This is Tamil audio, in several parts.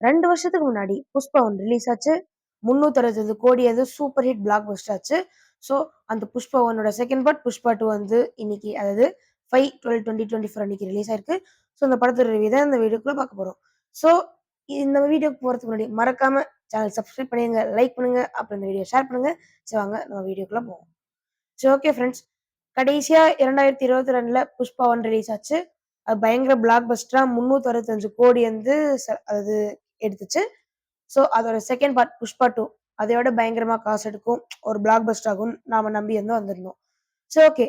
ரெண்டு வருஷத்துக்கு முன்னாடி புஷ்பா ஒன் ரிலீஸ் ஆச்சு. முந்நூற்றி அறுபது கோடி அது சூப்பர் ஹிட் பிளாக் பஸ்ட் ஆச்சு. ஸோ அந்த புஷ்பா ஒன்னோட செகண்ட் பார்ட் புஷ்பா டூ வந்து இன்னைக்கு அதாவது five twelve twenty twenty four அன்னைக்கு ரிலீஸ் ஆயிருக்கு. ஸோ அந்த படத்தோட ரிவ்யூ தான் இந்த வீடியோக்குள்ள பார்க்க போகிறோம் ஸோ இந்த வீடியோக்கு போகிறதுக்கு முன்னாடி மறக்காம சேனல் சப்ஸ்கிரைப் பண்ணுங்க லைக் பண்ணுங்க அப்புறம் இந்த வீடியோ ஷேர் பண்ணுங்க. சரி வாங்க நம்ம வீடியோக்குள்ள போவோம். சரி ஓகே ஃப்ரெண்ட்ஸ் கடைசியா இரண்டாயிரத்தி இருபத்தி ரெண்டுல புஷ்பா ஒன் ரிலீஸ் ஆச்சு. அது பயங்கர பிளாக் பஸ்டரா முந்நூற்றி அறுபத்தஞ்சு கோடி வந்து ச- அது எடுத்துச்சு. ஸோ அதோட செகண்ட் பார்ட் புஷ்பா டூ அதையோட பயங்கரமா காசு எடுக்கும். ஒரு பிளாக் பஸ்ட் ஆகும் நாம நம்பி வந்து வந்திருந்தோம். சரி ஓகே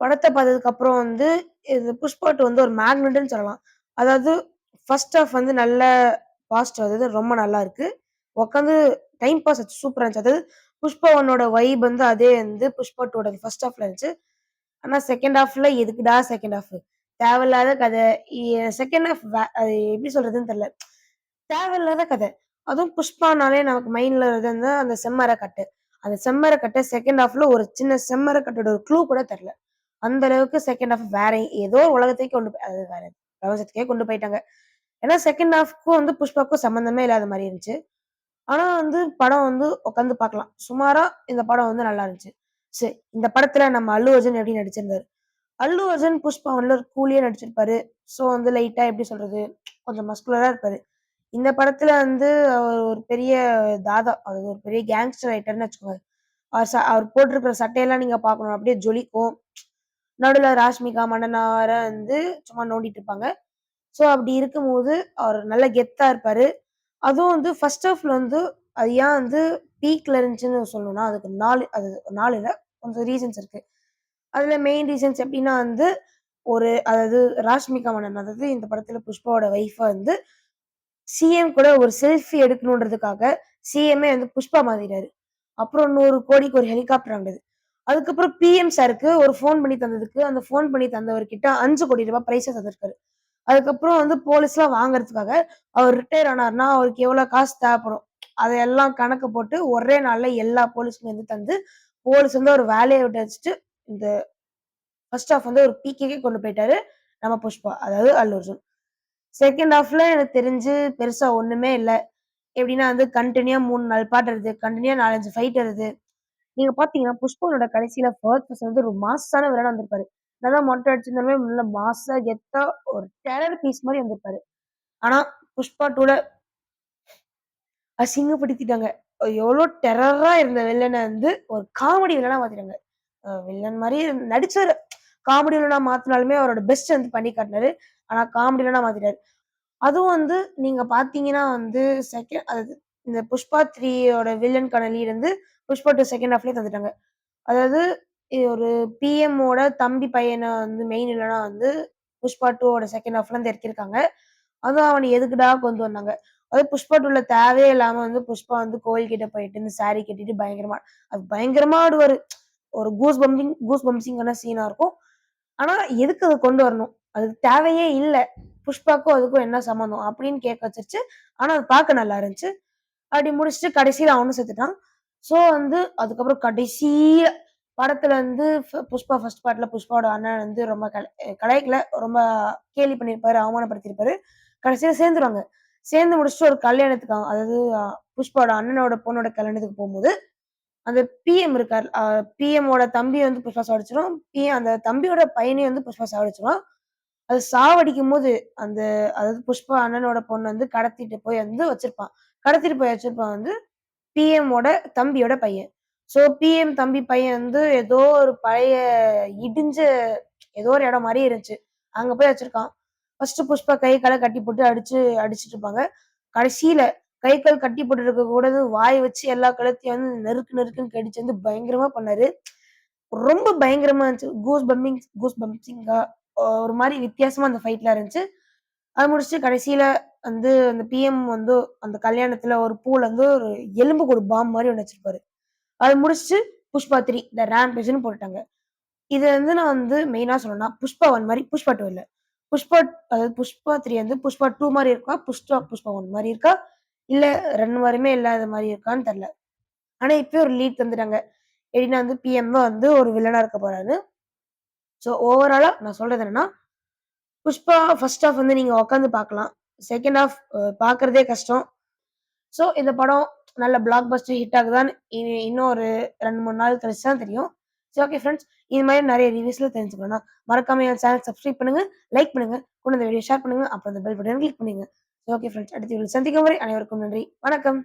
படத்தை பார்த்ததுக்கு அப்புறம் வந்து இது புஷ்பா டூ வந்து ஒரு மேக்னட்னு சொல்லலாம். அதாவது ஃபர்ஸ்ட் ஆஃப் வந்து நல்ல பாஸ்ட் அதாவது ரொம்ப நல்லா இருக்கு. உட்காந்து டைம் பாஸ் ஆச்சு சூப்பராக இருந்துச்சு. அதாவது புஷ்பா ஒன்னோட வைப் வந்து அதே வந்து புஷ்பா டூட ஃபர்ஸ்ட் ஹாஃப்ல இருந்துச்சு. ஆனா செகண்ட் ஹாஃப்ல எதுக்குடா செகண்ட் ஹாஃப் தேவையில்லாத கதை. செகண்ட் ஹாஃப் எப்படி சொல்றதுன்னு தெரியல. தேவையில்லாத கதை. அதுவும் புஷ்பானாலே நமக்கு மைண்ட்ல வந்து அந்த செம்மரக்கட்டு அந்த செம்மரக்கட்டை செகண்ட் ஹாஃப்ல ஒரு சின்ன செம்மர கட்டோட ஒரு க்ளூ கூட தரல அந்த அளவுக்கு செகண்ட் ஹாஃப் வேற ஏதோ ஒரு உலகத்தையே கொண்டு போய் அது வேற பிரபஞ்சத்துக்கே கொண்டு போயிட்டாங்க. ஏன்னா செகண்ட் ஹாஃப்க்கும் வந்து புஷ்பாக்கும் சம்மந்தமே இல்லாத மாதிரி இருந்துச்சு. ஆனா வந்து படம் வந்து உட்காந்து பார்க்கலாம். சுமாரா இந்த படம் வந்து நல்லா இருந்துச்சு. சரி இந்த படத்துல நம்ம அல்லு அர்ஜுன் எப்படி நடிச்சிருந்தாரு? அல்லு அர்ஜுன் புஷ்பா ஒன்ல கூலியே நடிச்சிருப்பாரு. ஸோ வந்து லைட்டா எப்படி சொல்றது? கொஞ்சம் மஸ்குலரா இருப்பாரு. இந்த படத்துல வந்து அவர் ஒரு பெரிய தாதா அது ஒரு பெரிய கேங்ஸ்டர் ரைட்டர்னு வச்சுக்கோங்க. அவர் ச- அவர் போட்டிருக்கிற சட்டையெல்லாம் நீங்க பார்க்கணும். அப்படியே ஜொலிக்கும். நடுவில் ராஷ்மிகா மன்னனார வந்து சும்மா நோண்டிட்டு இருப்பாங்க. ஸோ அப்படி இருக்கும்போது அவர் நல்ல கெத்தா இருப்பாரு. அதுவும் வந்து ஃபர்ஸ்ட் ஆஃப்ல வந்து அது ஏன் வந்து பீக்ல இருந்துச்சுன்னு சொல்லணும்னா அதுக்கு நாலு அது நாலு இல்லை கொஞ்சம் ரீசன்ஸ் இருக்கு. அதுல மெயின் ரீசன்ஸ் எப்படின்னா வந்து ஒரு அதாவது ராஷ்மிகா மன்னன் அதாவது இந்த படத்துல புஷ்பாவோட ஒய்ஃபை வந்து சிஎம் கூட ஒரு செல்ஃபி எடுக்கணுன்றதுக்காக சிஎம்ஏ வந்து புஷ்பா மாத்திட்டாரு. அப்புறம் நூறு கோடிக்கு ஒரு ஹெலிகாப்டர் வாங்கினது. அதுக்கப்புறம் பிஎம் சாருக்கு ஒரு ஃபோன் பண்ணி தந்ததுக்கு அந்த ஃபோன் பண்ணி தந்தவர்கிட்ட அஞ்சு கோடி ரூபாய் பிரைஸை தந்திருக்காரு. அதுக்கப்புறம் வந்து போலீஸ்லாம் வாங்குறதுக்காக அவர் ரிட்டையர் ஆனார்னா அவருக்கு எவ்வளோ காசு தேவைப்படும்? அதையெல்லாம் கணக்கு போட்டு ஒரே நாளில் எல்லா போலீஸுமே வந்து தந்து போலீஸ் வந்து ஒரு வேலையை விட்டு வச்சுட்டு இந்த ஃபர்ஸ்ட் ஆஃப் வந்து ஒரு பிகேக்கே கொண்டு போயிட்டாரு நம்ம புஷ்பா அதாவது அல்லு அர்ஜுன். செகண்ட் ஹாஃப்ல எனக்கு தெரிஞ்சு பெருசா ஒண்ணுமே இல்லை. எப்படின்னா வந்து கண்டினியூ மூணு நாலு பாட்டு வருது. கண்டினியூ நாலஞ்சு ஃபைட் வருது. நீங்க பாத்தீங்கன்னா புஷ்பனோட கடைசியில ஃபர்ஸ்ட் பர்சன் வந்து ஒரு மாசான விளையாட வந்திருப்பாரு. நல்லா மொட்டை அடிச்சிருந்தாலுமே நல்ல மாசா கெத்தா ஒரு டெரர் பீஸ் மாதிரி வந்திருப்பாரு. ஆனா புஷ்பா டூல அசிங்கப்படுத்திட்டாங்க. எவ்வளோ டெரரா இருந்த வில்லனை வந்து ஒரு காமெடி வில்லனா மாத்திட்டாங்க. வில்லன் மாதிரி நடிச்சாரு. காமெடி வில்லனா மாத்தினாலுமே அவரோட பெஸ்ட் வந்து பண்ணி காட்டினாரு. ஆனா காமெடி வில்லனா மாத்திட்டாரு அதுவும் வந்து நீங்க பாத்தீங்கன்னா வந்து செகண்ட் அது இந்த புஷ்பா த்ரீயோட villain lead Pushpa two second ஹாஃப்லேயே தந்துட்டாங்க. அதாவது இது ஒரு பிஎம்மோட தம்பி பையனை வந்து மெயின் இல்லைனா வந்து புஷ்பா டூவோட செகண்ட் ஹாஃப்ல இருந்து இறக்கியிருக்காங்க. அதுவும் அவனை எதுக்குடா கொண்டு வந்தாங்க? அது புஷ்பா டூல தேவையே இல்லாம வந்து புஷ்பா வந்து கோயில் கிட்ட போயிட்டு இந்த சாரி கட்டிட்டு பயங்கரமா அது பயங்கரமா ஆடுவாரு. ஒரு கூஸ் பம்பிங் கூஸ் பம்சிங்கான சீனா இருக்கும். ஆனா எதுக்கு அதை கொண்டு வரணும்? அதுக்கு தேவையே இல்லை. புஷ்பாக்கும் அதுக்கும் என்ன சம்மந்தம் அப்படின்னு கேட்க வச்சிருச்சு. ஆனா அது பார்க்க நல்லா இருந்துச்சு. அப்படி முடிச்சுட்டு கடைசியில அவனும் செத்துட்டான். ஸோ வந்து அதுக்கப்புறம் கடைசியில படத்துல வந்து புஷ்பா ஃபர்ஸ்ட் பார்ட்ல புஷ்பாவோட அண்ணன் வந்து ரொம்ப கல- கலாய்க்கல. ரொம்ப கேலி பண்ணியிருப்பாரு அவமானப்படுத்தியிருப்பாரு. கடைசியில சேர்ந்துருவாங்க. சேர்ந்து முடிச்சுட்டு ஒரு கல்யாணத்துக்கு அதாவது புஷ்பாவோட அண்ணனோட பொண்ணோட கல்யாணத்துக்கு போகும்போது அந்த பிஎம் இருக்கார் பிஎம்மோட தம்பி வந்து புஷ்பா சாவடிச்சிடும் பிஎம் அந்த தம்பியோட பையனையும் வந்து புஷ்பா சாவடிச்சிடும் அது சாவடிக்கும் போது அந்த அதாவது புஷ்பா அண்ணனோட பொண்ணு வந்து கடத்திட்டு போய் வந்து வச்சிருப்பான். கடத்திட்டு போய் வச்சிருப்பான் வந்து பிஎம்மோட தம்பியோட பையன். ஸோ பிஎம் தம்பி பையன் வந்து ஏதோ ஒரு பழைய இடிஞ்ச ஏதோ ஒரு இடம் மாதிரி இருந்துச்சு. அங்கே போய் வச்சிருக்கான். ஃபர்ஸ்ட் புஷ்பா கை காலை கட்டி போட்டு அடிச்சு அடிச்சிட்டு இருப்பாங்க. கடைசியில கை கால் கட்டி போட்டு இருக்க கூடாது வாய் வச்சு எல்லா கழுத்தையும் வந்து நெருக்கு நெருக்குன்னு கடிச்சு வந்து பயங்கரமா பண்ணாரு. ரொம்ப பயங்கரமா இருந்துச்சு. கூஸ் பம்பிங் கூஸ் பம்பிங்கா ஒரு மாதிரி வித்தியாசமா அந்த ஃபைட்ல இருந்துச்சு. அது முடிச்சுட்டு கடைசியில வந்து அந்த பிஎம் வந்து அந்த கல்யாணத்துல ஒரு பூல வந்து ஒரு எலும்பு கொடு பாம் மாதிரி ஒன்று வச்சிருப்பாரு. அது முடிச்சுட்டு புஷ்பா த்ரீ த ரேம்பேஜ்னு போட்டுட்டாங்க. இது வந்து நான் வந்து மெயினா சொல்லணும்னா புஷ்பா ஒன் மாதிரி புஷ்பா டூ இல்லை. புஷ்பா அதாவது புஷ்பா த்ரீ வந்து புஷ்பா டூ மாதிரி இருக்கா? புஷ்பா புஷ்பா ஒன் மாதிரி இருக்கா? இல்ல ரெண்டு மாதிரியுமே இல்லாத மாதிரி இருக்கான்னு தெரியல. ஆனா இப்பயும் ஒரு லீட் தந்துட்டாங்க. எப்படின்னா வந்து பிஎம் வந்து ஒரு வில்லனா இருக்க போறாரு. ஸோ ஓவராலாக நான் சொல்கிறது என்னன்னா புஷ்பா ஃபர்ஸ்ட் ஆஃப் வந்து நீங்கள் உட்காந்து பார்க்கலாம் செகண்ட் ஹாஃப் பார்க்குறதே பார்க்கறதே கஷ்டம். ஸோ இந்த படம் நல்ல பிளாக் பஸ்டர் ஹிட் ஆகுதான்னு இன்னும் ஒரு 2, 3 நாள் கழிச்சு தான் தெரியும். சரி ஓகே ஃப்ரெண்ட்ஸ். இது மாதிரி நிறைய ரிவ்யூஸில் தெரிஞ்சுக்கணும் மறக்காம என் சேனல் சப்ஸ்கிரைப் பண்ணுங்க, லைக் பண்ணுங்க, கூட இந்த வீடியோ ஷேர் பண்ணுங்க. அப்புறம் அந்த பெல் பட்டன் கிளிக் பண்ணுங்கள் ஓகே ஃப்ரெண்ட்ஸ். அடுத்த வீடியோல சந்திக்கும் வரை அனைவருக்கும் நன்றி. வணக்கம்.